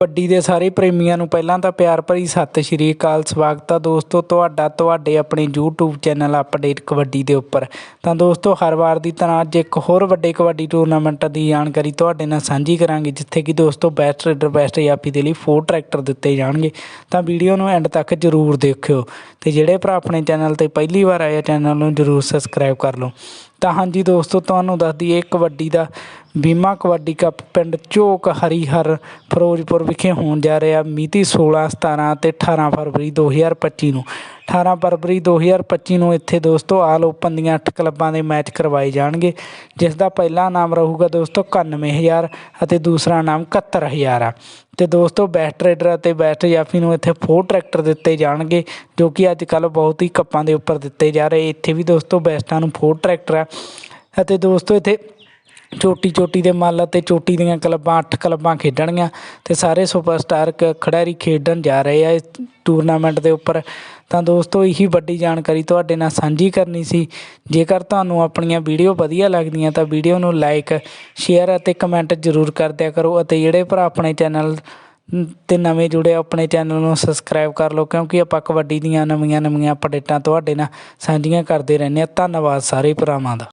ਕਬੱਡੀ ਦੇ ਸਾਰੇ ਪ੍ਰੇਮੀਆਂ ਨੂੰ ਪਹਿਲਾਂ ਤਾਂ ਪਿਆਰ ਭਰੀ ਸਤਿ ਸ਼੍ਰੀ ਅਕਾਲ, ਸਵਾਗਤ ਆ ਦੋਸਤੋ, ਤੁਹਾਡਾ, ਤੁਹਾਡੇ ਆਪਣੇ YouTube ਚੈਨਲ ਅਪਡੇਟ ਕਬੱਡੀ ਦੇ ਉੱਪਰ। ਤਾਂ ਦੋਸਤੋ, ਹਰ ਵਾਰ ਦੀ ਤਰ੍ਹਾਂ ਅੱਜ ਇੱਕ ਹੋਰ ਵੱਡੇ ਕਬੱਡੀ ਟੂਰਨਾਮੈਂਟ ਦੀ ਜਾਣਕਾਰੀ ਤੁਹਾਡੇ ਨਾਲ ਸਾਂਝੀ ਕਰਾਂਗੇ, ਜਿੱਥੇ ਕਿ ਦੋਸਤੋ ਬੈਸਟ ਰੇਡਰ ਬੈਸਟ ਜਾਪੀ ਦੇ ਲਈ ਫੋਰ ਟਰੈਕਟਰ ਦਿੱਤੇ ਜਾਣਗੇ। ਤਾਂ ਵੀਡੀਓ ਨੂੰ ਐਂਡ ਤੱਕ ਜ਼ਰੂਰ ਦੇਖਿਓ ਤੇ ਜਿਹੜੇ ਭਰਾ ਆਪਣੇ ਚੈਨਲ ਤੇ ਪਹਿਲੀ ਵਾਰ ਆਏ ਆ ਚੈਨਲ ਨੂੰ ਜ਼ਰੂਰ ਸਬਸਕ੍ਰਾਈਬ ਕਰ ਲਓ। ਤਾਂ ਹਾਂਜੀ ਦੋਸਤੋ, ਤੁਹਾਨੂੰ ਦੱਸ ਦਈਏ ਕਬੱਡੀ ਦਾ ਬੀਮਾ ਕਬੱਡੀ ਕੱਪ ਪਿੰਡ ਝੋਕ ਹਰੀਹਰ ਫਿਰੋਜ਼ਪੁਰ ਵਿਖੇ ਹੋਣ ਜਾ ਰਿਹਾ। ਮਿਤੀ 16 17 ਅਤੇ 18 ਫਰਵਰੀ 2025 ਨੂੰ 18 ਫਰਵਰੀ 2025 ਨੂੰ ਇੱਥੇ ਦੋਸਤੋ ਆਲ ਓਪਨ ਦੀਆਂ 8 ਕਲੱਬਾਂ ਦੇ ਮੈਚ ਕਰਵਾਏ ਜਾਣਗੇ, ਜਿਸ ਦਾ ਪਹਿਲਾ ਨਾਮ ਰਹੂਗਾ ਦੋਸਤੋ 91000 ਅਤੇ ਦੂਸਰਾ ਨਾਮ 71000 ਆ। ਤੇ ਦੋਸਤੋ ਬੈਸਟ ਰੇਡਰ ਅਤੇ ਬੈਸਟ ਜਾਫੀ ਨੂੰ ਇੱਥੇ ਫੋਰ ਟਰੈਕਟਰ ਦਿੱਤੇ ਜਾਣਗੇ, ਜੋ ਕਿ ਅੱਜ ਕੱਲ ਬਹੁਤ ਹੀ ਕੱਪਾਂ ਦੇ ਉੱਪਰ ਦਿੱਤੇ ਜਾ ਰਹੇ। ਇੱਥੇ ਵੀ ਦੋਸਤੋ ਬੈਸਟਾਂ ਨੂੰ ਫੋਰ ਟਰੈਕਟਰ ਆ ਅਤੇ ਦੋਸਤੋ ਇੱਥੇ ਚੋਟੀ ਚੋਟੀ ਦੇ ਮੱਲ ਅਤੇ ਚੋਟੀ ਦੀਆਂ ਕਲੱਬਾਂ ਅੱਠ ਕਲੱਬਾਂ ਖੇਡਣਗੀਆਂ, ਤੇ ਸਾਰੇ ਸੁਪਰਸਟਾਰ ਕ- ਖਿਡਾਰੀ ਖੇਡਣ ਜਾ ਰਹੇ ਆ ਇਸ ਟੂਰਨਾਮੈਂਟ ਦੇ ਉੱਪਰ। ਤਾਂ ਦੋਸਤੋ, ਇਹੀ ਵੱਡੀ ਜਾਣਕਾਰੀ ਤੁਹਾਡੇ ਨਾਲ ਸਾਂਝੀ ਕਰਨੀ ਸੀ। ਜੇਕਰ ਤੁਹਾਨੂੰ ਆਪਣੀਆਂ ਵੀਡੀਓ ਵਧੀਆ ਲੱਗਦੀਆਂ ਤਾਂ ਵੀਡੀਓ ਨੂੰ ਲਾਈਕ, ਸ਼ੇਅਰ ਅਤੇ ਕਮੈਂਟ ਜ਼ਰੂਰ ਕਰ ਦਿਆ ਕਰੋ ਅਤੇ ਜਿਹੜੇ ਭਰਾ ਆਪਣੇ ਚੈਨਲ ਤੇ ਨਵੇਂ ਜੁੜੇ ਆਪਣੇ ਚੈਨਲ ਨੂੰ ਸਬਸਕ੍ਰਾਈਬ ਕਰ ਲਓ ਕਿਉਂਕਿ ਆਪਾਂ ਕਬੱਡੀ ਦੀਆਂ ਨਵੀਆਂ ਨਵੀਆਂ ਅਪਡੇਟਾਂ ਤੁਹਾਡੇ ਨਾਲ ਸਾਂਝੀਆਂ ਕਰਦੇ ਰਹਿੰਦੇ ਹਾਂ। ਧੰਨਵਾਦ ਸਾਰੇ ਭਰਾਵਾਂ ਦਾ।